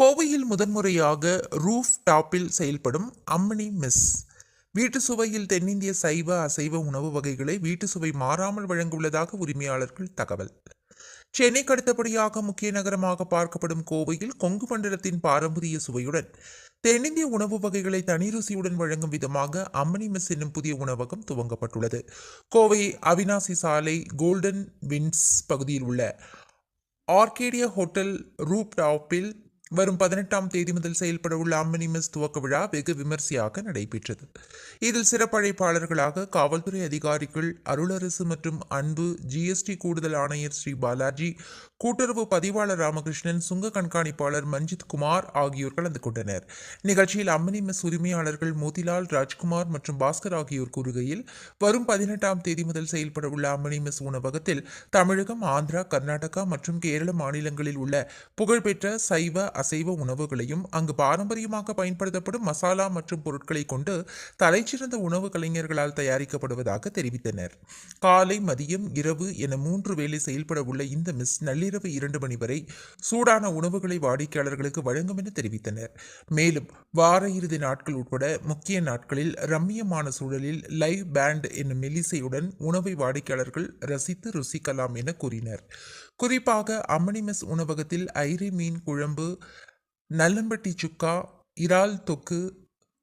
கோவையில் முதன்முறையாக ரூஃப் டாப்பில் செயல்படும் அம்மணி மிஸ். வீட்டு சுவையில் தென்னிந்திய சைவ அசைவ உணவு வகைகளை வீட்டு சுவை மாறாமல் வழங்கியுள்ளதாக உரிமையாளர்கள் தகவல். சென்னைக்கு அடுத்தபடியாக முக்கிய நகரமாக பார்க்கப்படும் கோவையில் கொங்கு மண்டலத்தின் பாரம்பரிய சுவையுடன் தென்னிந்திய உணவு வகைகளை தனி ருசியுடன் வழங்கும் விதமாக அம்மணி மிஸ் என்னும் புதிய உணவகம் துவங்கப்பட்டுள்ளது. கோவை அவினாசி சாலை கோல்டன் வின்ஸ் பகுதியில் உள்ள ஆர்கேடியா ஹோட்டல் ரூப் டாப்பில் வரும் பதினெட்டாம் தேதி முதல் செயல்பட உள்ள அம்மணி மெஸ் துவக்க விழா வெகு விமர்சையாக நடைபெற்றது. இதில் சிறப்பழைப்பாளர்களாக காவல்துறை அதிகாரிகள் அருளரசு மற்றும் அன்பு ஜிஎஸ்டி கூடுதல் ஆணையர் ஸ்ரீ பாலாஜி கூட்டுறவு பதிவாளர் ராமகிருஷ்ணன் சுங்க கண்காணிப்பாளர் மஞ்சித் குமார் ஆகியோர் கலந்து கொண்டனர். நிகழ்ச்சியில் அம்மனி மெஸ் உரிமையாளர்கள் மோதிலால் ராஜ்குமார் மற்றும் பாஸ்கர் ஆகியோர் கூறுகையில் வரும் பதினெட்டாம் தேதி முதல் செயல்பட உள்ள அம்மணி மெஸ் உணவகத்தில் தமிழகம் ஆந்திரா கர்நாடகா மற்றும் கேரள மாநிலங்களில் உள்ள புகழ்பெற்ற சைவ அசைவ உணவுகளையும் அங்கு பாரம்பரியமாக பயன்படுத்தப்படும் மசாலா மற்றும் பொருட்களை கொண்டு தலைச்சிறந்த உணவு கலைஞர்களால் தயாரிக்கப்படுவதாக தெரிவித்தனர். காலை மதியம் இரவு என மூன்று வேளை செயல்பட உள்ள இந்த மிஸ் நள்ளிரவு இரண்டு மணி வரை சூடான உணவுகளை வாடிக்கையாளர்களுக்கு வழங்கும் என தெரிவித்தனர். மேலும் வார இறுதி நாட்கள் உட்பட முக்கிய நாட்களில் ரம்மியமான சூழலில் லைவ் பேண்ட் என்னும் மெலிசையுடன் உணவை வாடிக்கையாளர்கள் ரசித்து ருசிக்கலாம் என கூறினர். குறிப்பாக அம்மணிமெஸ் உணவகத்தில் ஐரி மீன் குழம்பு நல்லம்பட்டி சுக்கா இறால் தொக்கு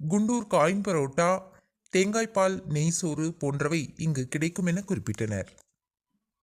குண்டூர் காயின் பரோட்டா தேங்காய்பால் நெய் சோறு போன்றவை இங்கு கிடைக்கும் என குறிப்பிட்டனர்.